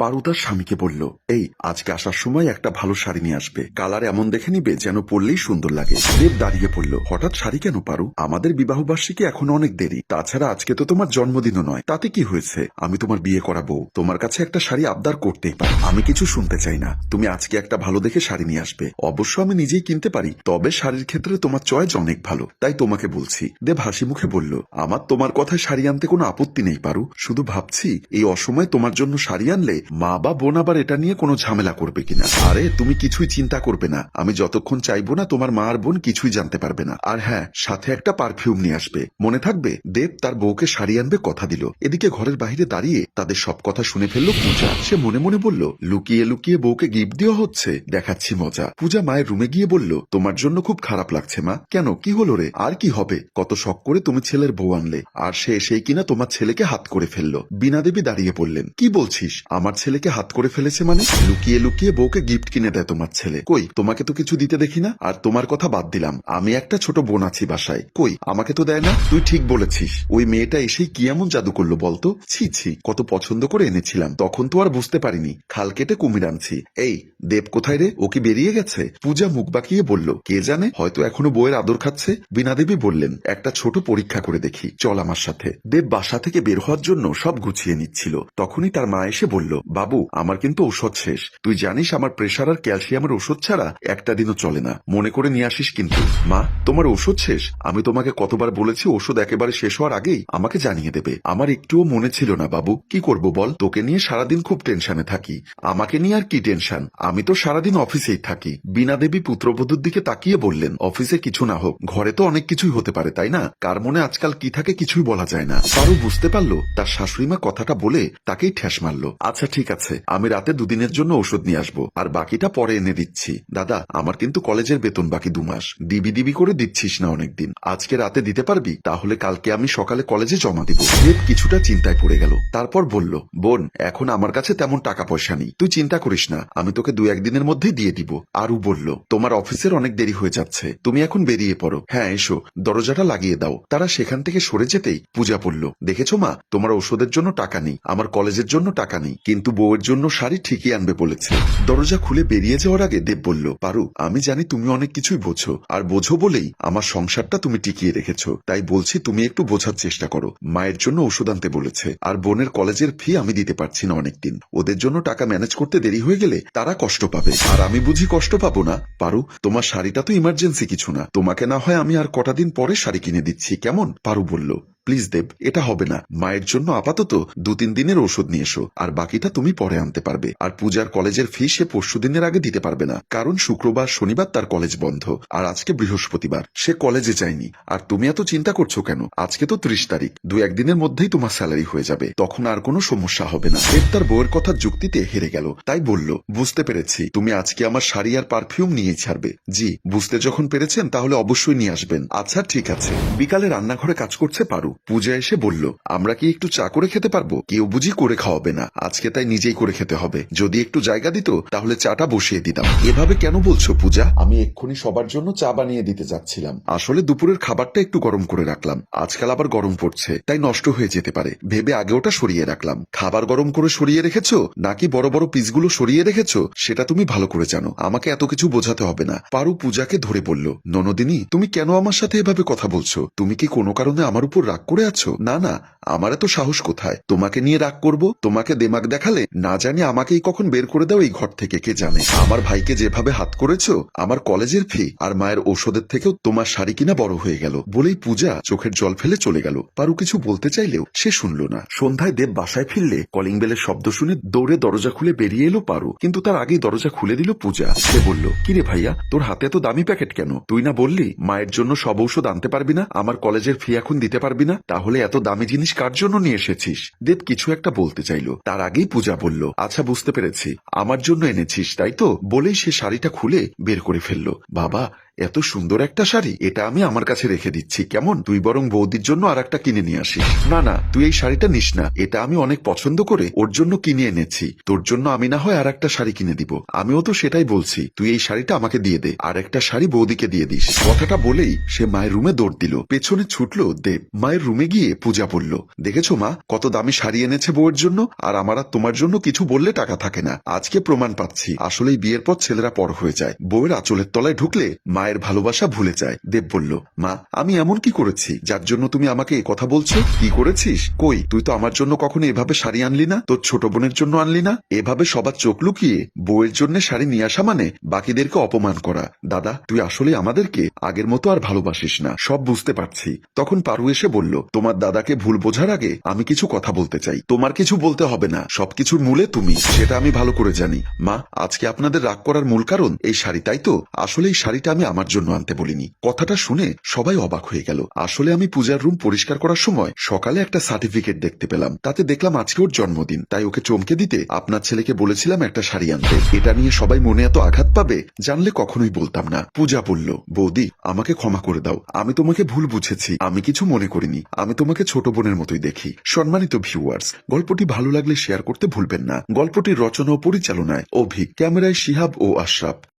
পারু তার স্বামীকে বলল, এই, আজকে আসার সময় একটা ভালো শাড়ি নিয়ে আসবে। কালার এমন দেখে নিবে যেন পরলেই সুন্দর লাগে। দেব দাঁড়িয়ে পড়ল। হঠাৎ শাড়ি কেন পারু? আমাদের বিবাহ বার্ষিকী এখন অনেক দেরি। তাছাড়া আজকে তো তোমার জন্মদিনও নয়। তাতে কি হয়েছে? আমি তোমার বিয়ে করাবো। তোমার কাছে একটা শাড়ি আবদার করতেই পারি। আমি কিছু শুনতে চাই না। তুমি আজকে একটা ভালো দেখে শাড়ি নিয়ে আসবে। অবশ্য আমি নিজেই কিনতে পারি। তবে শাড়ির ক্ষেত্রে তোমার চয়েস অনেক ভালো। তাই তোমাকে বলছি। দেব হাসি মুখে বলল, আমার তোমার কথায় শাড়ি আনতে কোনো আপত্তি নেই পারু। শুধু ভাবছি, এই অসময়ে তোমার জন্য শাড়ি আনলে মা বা বোন আবার এটা নিয়ে কোনো ঝামেলা করবে কিনা? আরে, তুমি কিছুই চিন্তা করবে না। আমি যতক্ষণ চাইব না, তোমার মা আর বোন কিছুই জানতে পারবে না। আর হ্যাঁ সাথে একটা পারফিউম নিয়ে আসবে। মনে থাকবে, দেব তার বউকে শাড়ি আনবে, কথা দিল। এদিকে ঘরের বাইরে দাঁড়িয়ে তাদের সব কথা শুনে ফেলল পূজা। সে মনে মনে বলল, লুকিয়ে লুকিয়ে বউকে গিফট দেওয়া হচ্ছে? দেখাচ্ছি মজা। পূজা মায়ের রুমে গিয়ে বলল, তোমার জন্য খুব খারাপ লাগছে মা। কেন? কি হলো রে? আর কি হবে? কত শখ করে তুমি ছেলের বউ আনলে। আর সে এসেই কিনা তোমার ছেলেকে হাত করে ফেলল। বিনা দেবী দাঁড়িয়ে পড়লেন কি বলছিস? আমার ছেলেকে হাত করে ফেলেছে মানে? লুকিয়ে লুকিয়ে বউকে গিফট কিনে দেয় তোমার ছেলে। কই, তোমাকে তো কিছু দিতে দেখি না? আর তোমার কথা বাদ দিলাম। আমি একটা ছোট বোন আছি বাসায়। কই, আমাকে তো দেয় না? তুই ঠিক বলেছিস। ওই মেয়েটা এসেই কি এমন জাদু করল বলতো? ছি ছি, কত পছন্দ করে এনেছিলাম। তখন তো আর বুঝতে পারিনি। খাল কেটে কুমির আনছি। এই, দেব কোথায় রে? ও কি বেরিয়ে গেছে? পূজা মুখ বাঁকিয়ে বলল, কে জানে? হয়তো এখনও বইয়ের আদর খাচ্ছে? বিনা দেবী বললেন, একটা ছোট পরীক্ষা করে দেখি। চল আমার সাথে। দেব বাসা থেকে বের হওয়ার জন্য সব গুছিয়ে নিচ্ছিল। তখনই তার মা এসে বলল বাবু, আমার কিন্তু ঔষধ শেষ। তুই জানিস আমার প্রেশার আর ক্যালসিয়ামের ওষুধ ছাড়া একটা দিনও চলে না। মনে করে নিয়ে আসিস কিন্তু। মা, তোমার ওষুধ শেষ? আমি তোমাকে কতবার বলেছি ওষুধ একেবারে শেষ হওয়ার আগেই আমাকে জানিয়ে দেবে। আমার একটুও মনে ছিল না, বাবু। কি করব বল? তোকে নিয়ে সারাদিন খুব টেনশনে থাকি। আমাকে নিয়ে আর কি টেনশন আমি তো সারাদিন অফিসেই থাকি। বিনা দেবী পুত্রবধূর দিকে তাকিয়ে বললেন, অফিসে কিছু না হোক। ঘরে তো অনেক কিছুই হতে পারে, তাই না? কার মনে আজকাল কি থাকে কিছুই বলা যায় না। পারু বুঝতে পারল, তার শাশুড়িমা কথাটা বলে তাকেই ঠেস মারলো। আচ্ছা ঠিক আছে, আমি রাতে দুদিনের জন্য ওষুধ নিয়ে আসব। আর বাকিটা পরে এনে দিচ্ছি। দাদা, আমার কিন্তু কলেজের বেতন বাকি দু মাস। দিবি দিবি করে দিচ্ছিস না অনেকদিন। আজকে রাতে দিতে পারবি? তাহলে কালকে আমি সকালে কলেজে জমা দিব। দেব কিছুটা চিন্তায় পড়ে গেল। তারপর বলল, বোন, এখন আমার কাছে তেমন টাকা পয়সা নেই। তুই চিন্তা করিস না। আমি তোকে দু একদিনের মধ্যেই দিয়ে দিব। আরু বলল, তোমার অফিসের অনেক দেরি হয়ে যাচ্ছে। তুমি এখন বেরিয়ে পড়ো। হ্যাঁ এসো। দরজাটা লাগিয়ে দাও। তারা সেখান থেকে সরে যেতেই পূজা পড়ল দেখেছ মা? তোমার ওষুধের জন্য টাকা নেই। আমার কলেজের জন্য টাকা নেই। কিন্তু বউয়ের জন্য শাড়ি ঠিকই আনবে বলেছে। দরজা খুলে বেরিয়ে যাওয়ার আগে দেব বলল, পারু, আমি জানি তুমি অনেক কিছুই বোঝো, আর বোঝো বলেই আমার সংসারটা তুমি টিকিয়ে রেখেছো। তাই বলছি তুমি একটু বোঝার চেষ্টা করো। মায়ের জন্য ওষুধ আনতে বলেছে, আর বোনের কলেজের ফি আমি দিতে পারছি না অনেকদিন। ওদের জন্য টাকা ম্যানেজ করতে দেরি হয়ে গেলে তারা কষ্ট পাবে। আর আমি বুঝি কষ্ট পাবো না। পারু, তোমার শাড়িটা তো ইমার্জেন্সি কিছু না। তোমাকে না হয় আমি আর কটা দিন পরে শাড়ি কিনে দিচ্ছি। কেমন? পারু বলল। প্লিজ দেব এটা হবে না। মায়ের জন্য আপাতত দু তিন দিনের ওষুধ নিয়ে এসো, আর বাকিটা তুমি পরে আনতে পারবে। আর পূজার কলেজের ফি সে পরশু দিনের আগে দিতে পারবে না, কারণ শুক্রবার, শনিবার তার কলেজ বন্ধ, আর আজকে বৃহস্পতিবার। সে কলেজে যায়নি। আর তুমি এত চিন্তা করছ কেন? আজকে তো ত্রিশ তারিখ, দু একদিনের মধ্যেই তোমার স্যালারি হয়ে যাবে। তখন আর কোনো সমস্যা হবে না। দেব তার বউয়ের কথার যুক্তিতে হেরে গেল, তাই বলল, বুঝতে পেরেছি, তুমি আজকে আমার শাড়ি আর পারফিউম নিয়ে ছাড়বে। জি, বুঝতে যখন পেরেছেন, তাহলে অবশ্যই নিয়ে আসবেন। আচ্ছা ঠিক আছে। বিকালে রান্নাঘরে কাজ করছে পারু। পূজা এসে বলল, আমরা কি একটু চা করে খেতে পারব? কেউ বুঝি করে খাওয়াবে না। আজকে তাই নিজেই করে খেতে হবে। যদি একটু জায়গা দিত, তাহলে চাটা বসিয়ে দিতাম। এভাবে কেন বলছো পূজা? আমি এক্ষুনি সবার জন্য চা বানিয়ে দিতে যাচ্ছিলাম। আসলে দুপুরের খাবারটা একটু গরম করে রাখলাম। আজকাল আবার গরম পড়ছে, তাই নষ্ট হয়ে যেতে পারে। ভেবে আগে ওটা সরিয়ে রাখলাম। খাবার গরম করে সরিয়ে রেখেছো? নাকি বড় বড় পিসগুলো সরিয়ে রেখেছো? সেটা তুমি ভালো করে জানো। আমাকে এত কিছু বোঝাতে হবে না। পারু পূজাকে ধরে বলল, ননদিনী, তুমি কেন আমার সাথে এভাবে কথা বলছো? তুমি কি কোনো কারণে আমার উপর রাগ করে আছো? না না, আমার এত সাহস কোথায়? তোমাকে নিয়ে রাগ করব? তোমাকে দেমাগ দেখালে? না জানি আমাকেই কখন বের করে দাও এই ঘর থেকে, কে জানে? আমার ভাইকে যেভাবে হাত করেছ, আমার কলেজের ফি, আর মায়ের ঔষধের থেকেও তোমার শাড়ি কিনা বড় হয়ে গেল। বলেই পূজা চোখের জল ফেলে চলে গেল। পারু কিছু বলতে চাইলেও সে শুনল না। সন্ধ্যায় দেব বাসায় ফিরলে কলিং বেলের শব্দ শুনে দৌড়ে দরজা খুলে বেরিয়ে এলো পারু। কিন্তু তার আগেই দরজা খুলে দিল পূজা। সে বলল, কিরে ভাইয়া, তোর হাতে এত দামি প্যাকেট কেন? তুই না বললি, মায়ের জন্য সব ঔষধ আনতে পারবি না? আমার কলেজের ফি এখন দিতে পারবি না? তাহলে এত দামি জিনিস কার জন্য নিয়ে এসেছিস? দেব কিছু একটা বলতে চাইল। তার আগেই পূজা বলল আচ্ছা বুঝতে পেরেছি। আমার জন্য এনেছিস, তাই তো? বলেই সে শাড়িটা খুলে বের করে ফেলল। বাবা এত সুন্দর একটা শাড়ি, এটা আমি আমার কাছে রেখে দিচ্ছি। কেমন? তুই বরং বৌদির জন্য আর একটা কিনে নিয়ে আসিস। না না, তুই এই শাড়িটা নিস না। এটা আমি অনেক পছন্দ করে ওর জন্য কিনে এনেছি। তোর জন্য আমি না হয় আর একটা শাড়ি কিনে দিব। আমিও তো সেটাই বলছি। তুই এই শাড়িটা আমাকে দিয়ে দে, আর একটা শাড়ি বৌদিকে দিয়ে দিস। কথাটা বলেই সে মায়ের রুমে দৌড় দিল। পেছনে ছুটলো দেব। মায়ের রুমে গিয়ে পূজা পড়ল। দেখেছ মা, কত দামি শাড়ি এনেছে বউয়ের জন্য? আর আমার আর তোমার জন্য কিছু বললে টাকা থাকে না। আজকে প্রমাণ পাচ্ছি। আসলেই বিয়ের পর ছেলেরা পর হয়ে যায়। বউয়ের আঁচলের তলায় ঢুকলে মায়ের ভালোবাসা ভুলে যায়। দেব বলল, মা, আমি এমন কি করেছি? যার জন্য তুমি আমাকে কথা বলছো? কি করেছিস? কই, তুই তো আমার জন্য কখনো এভাবে শাড়ি আনলি না? তোর ছোট বোনের জন্য আনলি না? এভাবে সবার চোখ লুকিয়ে বউয়ের জন্য শাড়ি নিয়ে আসা মানে বাকিদেরকে অপমান করা। দাদা, তুই আসলে আমাদেরকে আগের মতো আর ভালোবাসিস না। সব বুঝতে পারছি। তখন পারু এসে বলল, তোমার দাদাকে ভুল বোঝার আগে আমি কিছু কথা বলতে চাই। তোমার কিছু বলতে হবে না। সবকিছুর মূলে তুমি, সেটা আমি ভালো করে জানি। মা, আজকে আপনাদের রাগ করার মূল কারণ এই শাড়ি, তাই তো? আসলে এই শাড়িটা আমি আমার জন্য আনতে বলিনি। কথাটা শুনে সবাই অবাক হয়ে গেল। আসলে আমি পূজার রুম পরিষ্কার করার সময় সকালে একটা সার্টিফিকেট দেখতে পেলাম। তাতে দেখলাম আজকে ওর জন্মদিন। তাই ওকে চমকে দিতে আপনার ছেলেকে বলেছিলাম একটা শাড়ি আনতে। এটা নিয়ে সবাই মনে এত আঘাত পাবে, জানলে কখনোই বলতাম না। পূজা বলল, বৌদি, আমাকে ক্ষমা করে দাও। আমি তোমাকে ভুল বুঝেছি। আমি কিছু মনে করিনি। আমি তোমাকে ছোট বোনের মতোই দেখি। সম্মানিত ভিউয়ার্স গল্পটি ভালো লাগলে শেয়ার করতে ভুলবেন না। গল্পটির রচনা ও পরিচালনায় অভিক, ক্যামেরায় শিহাব ও আশরাফ।